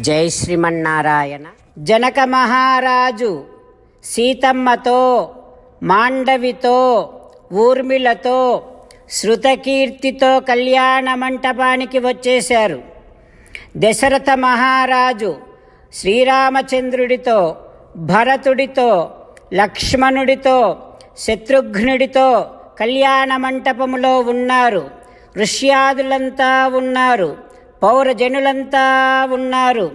జై శ్రీమన్నారాయణ. జనక మహారాజు సీతమ్మతో మాండవితో ఊర్మిళతో శృతకీర్తితో కళ్యాణ మంటపానికి వచ్చేశారు. దశరథ మహారాజు శ్రీరామచంద్రుడితో భరతుడితో లక్ష్మణుడితో శత్రుఘ్నుడితో కళ్యాణ మంటపములో ఉన్నారు. ఋష్యాదులంతా ఉన్నారు. పౌరజనులంతా ఉన్నారు.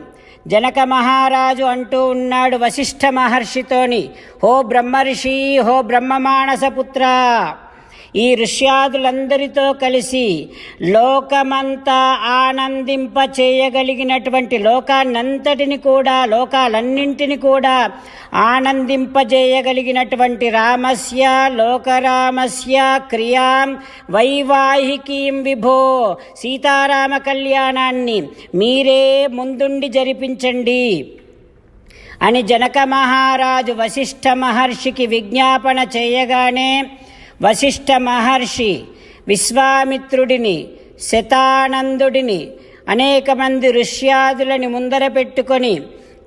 జనక మహారాజు అంటూ ఉన్నాడు వశిష్ఠ మహర్షితోని హో బ్రహ్మర్షి హో బ్రహ్మమానసపుత్ర! ఈ ఋష్యాదులందరితో కలిసి లోకమంతా ఆనందింప చేయగలిగినటువంటి లోకాన్నంతటిని కూడా లోకాలన్నింటిని కూడా ఆనందింపజేయగలిగినటువంటి రామస్య లోకరామస్య క్రియాం వైవాహికీం విభో సీతారామ కళ్యాణాన్ని మీరే ముందుండి జరిపించండి. అని జనక మహారాజు వశిష్ఠ మహర్షికి విజ్ఞాపన చేయగానే వశిష్ఠ మహర్షి విశ్వామిత్రుడిని శతానందుడిని అనేక మంది ఋష్యాదులని ముందర పెట్టుకొని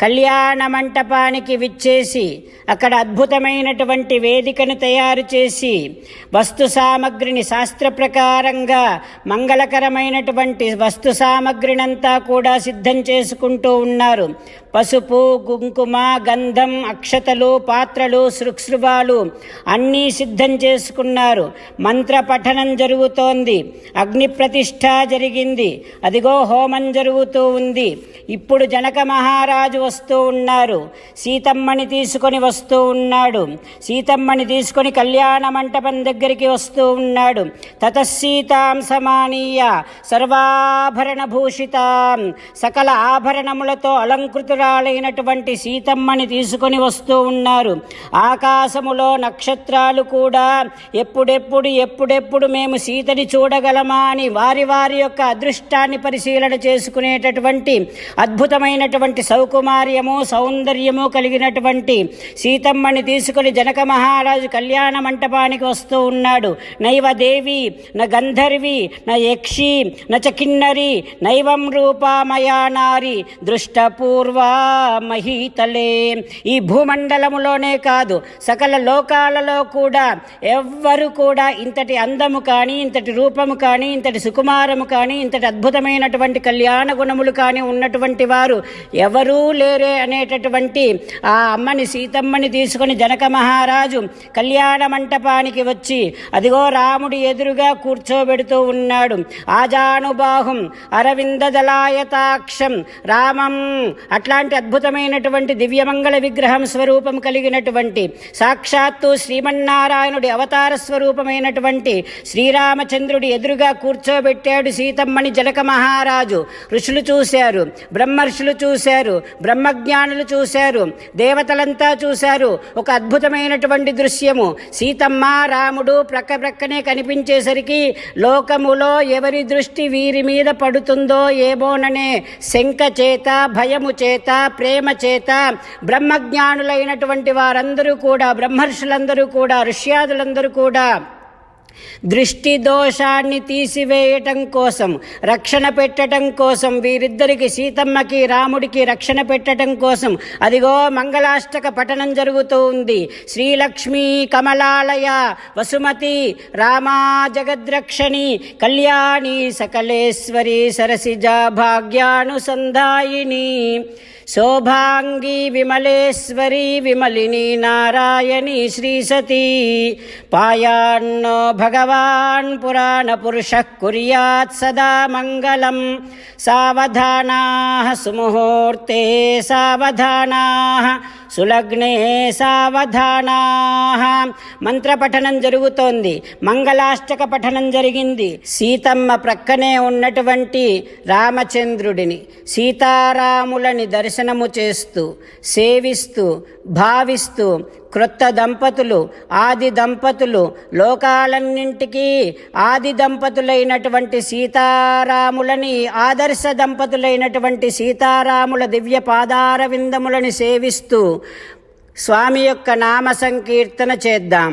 కళ్యాణ మంటపానికి విచ్చేసి అక్కడ అద్భుతమైనటువంటి వేదికను తయారు చేసి వస్తు సామగ్రిని శాస్త్ర ప్రకారంగా మంగళకరమైనటువంటి వస్తు సామగ్రినంతా కూడా సిద్ధం చేసుకుంటూ ఉన్నారు. పసుపు కుంకుమ గంధం అక్షతలు పాత్రలు సృక్సృవాలు అన్నీ సిద్ధం చేసుకున్నారు. మంత్ర పఠనం జరుగుతోంది. అగ్నిప్రతిష్ఠ జరిగింది. అదిగో హోమం జరుగుతూ ఉంది. ఇప్పుడు జనక మహారాజు వస్తూ ఉన్నారు. సీతమ్మని తీసుకొని వస్తూ ఉన్నాడు. సీతమ్మని తీసుకొని కళ్యాణ మంటపం దగ్గరికి వస్తూ ఉన్నాడు. తతసీతాం సమానీయ సర్వాభరణ భూషితాం సకల ఆభరణములతో అలంకృతురాలైనటువంటి సీతమ్మని తీసుకొని వస్తూ ఉన్నారు. ఆకాశములో నక్షత్రాలు కూడా ఎప్పుడెప్పుడు ఎప్పుడెప్పుడు మేము సీతని చూడగలమా అని వారి వారి యొక్క అదృష్టాన్ని పరిశీలన చేసుకునేటటువంటి అద్భుతమైనటువంటి సౌకుమార్ సౌందర్యము కలిగినటువంటి సీతమ్మని తీసుకుని జనక మహారాజు కళ్యాణ మంటపానికి వస్తూ ఉన్నాడు. నైవ దేవి న గంధర్వి న యక్షి న చ కిన్నరి నైవం రూపామయా నారి దృష్టపూర్వా మహీతలే. ఈ భూమండలములోనే కాదు సకల లోకాలలో కూడా ఎవ్వరు కూడా ఇంతటి అందము కానీ ఇంతటి రూపము కానీ ఇంతటి సుకుమారము కానీ ఇంతటి అద్భుతమైనటువంటి కళ్యాణ గుణములు కానీ ఉన్నటువంటి వారు ఎవరూ లేరు. అనేటటువంటి ఆ అమ్మని సీతమ్మని తీసుకొని జనక మహారాజు కళ్యాణ మంటపానికి వచ్చి అదిగో రాముడి ఎదురుగా కూర్చోబెడుతూ ఉన్నాడు. ఆజానుబాహుం అరవింద దళాయతాక్షం రామం అట్లాంటి అద్భుతమైనటువంటి దివ్యమంగళ విగ్రహం స్వరూపం కలిగినటువంటి సాక్షాత్తు శ్రీమన్నారాయణుడి అవతార స్వరూపమైనటువంటి శ్రీరామచంద్రుడి ఎదురుగా కూర్చోబెట్టాడు సీతమ్మని జనక మహారాజు. ఋషులు చూశారు బ్రహ్మర్షులు చూశారు బ్రహ్మజ్ఞానులు చూశారు దేవతలంతా చూశారు. ఒక అద్భుతమైనటువంటి దృశ్యము. సీతమ్మ రాముడు ప్రక్క ప్రక్కనే కనిపించేసరికి లోకములో ఎవరి దృష్టి వీరి మీద పడుతుందో ఏమోననే శంక చేత భయము చేత ప్రేమ చేత బ్రహ్మజ్ఞానులైనటువంటి వారందరూ కూడా బ్రహ్మర్షులందరూ కూడా ఋష్యాదులందరూ కూడా దృష్టి దోషాన్ని తీసివేయటం కోసం రక్షణ పెట్టడం కోసం వీరిద్దరికి సీతమ్మకి రాముడికి రక్షణ పెట్టడం కోసం అదిగో మంగళాష్టక పఠనం జరుగుతూ ఉంది. శ్రీలక్ష్మీ కమలాలయ వసుమతి రామా జగద్రక్షణి కళ్యాణి సకలేశ్వరి సరసిజా భాగ్యానుసంధాయిని. శోభాంగీ విమలేశ్వరీ విమలిని నారాయణి శ్రీసతీ పాయాన్నో భగవాన్ పురాణ పురుష కుర్యాత్ సదా మంగళం. సావధానా సుముహూర్తే సావధానా సులగ్నే సావధానా. మంత్రపఠనం జరుగుతోంది. మంగళాష్టక పఠనం జరిగింది. సీతమ్మ ప్రక్కనే ఉన్నటువంటి రామచంద్రుడిని సీతారాములని దర్శనము చేస్తూ సేవిస్తూ భావిస్తూ క్రొత్త దంపతులు ఆది దంపతులు లోకాలన్నింటికీ ఆది దంపతులైనటువంటి సీతారాములని ఆదర్శ దంపతులైనటువంటి సీతారాముల దివ్య పాదార విందములని సేవిస్తూ స్వామి యొక్క నామ సంకీర్తన చేద్దాం.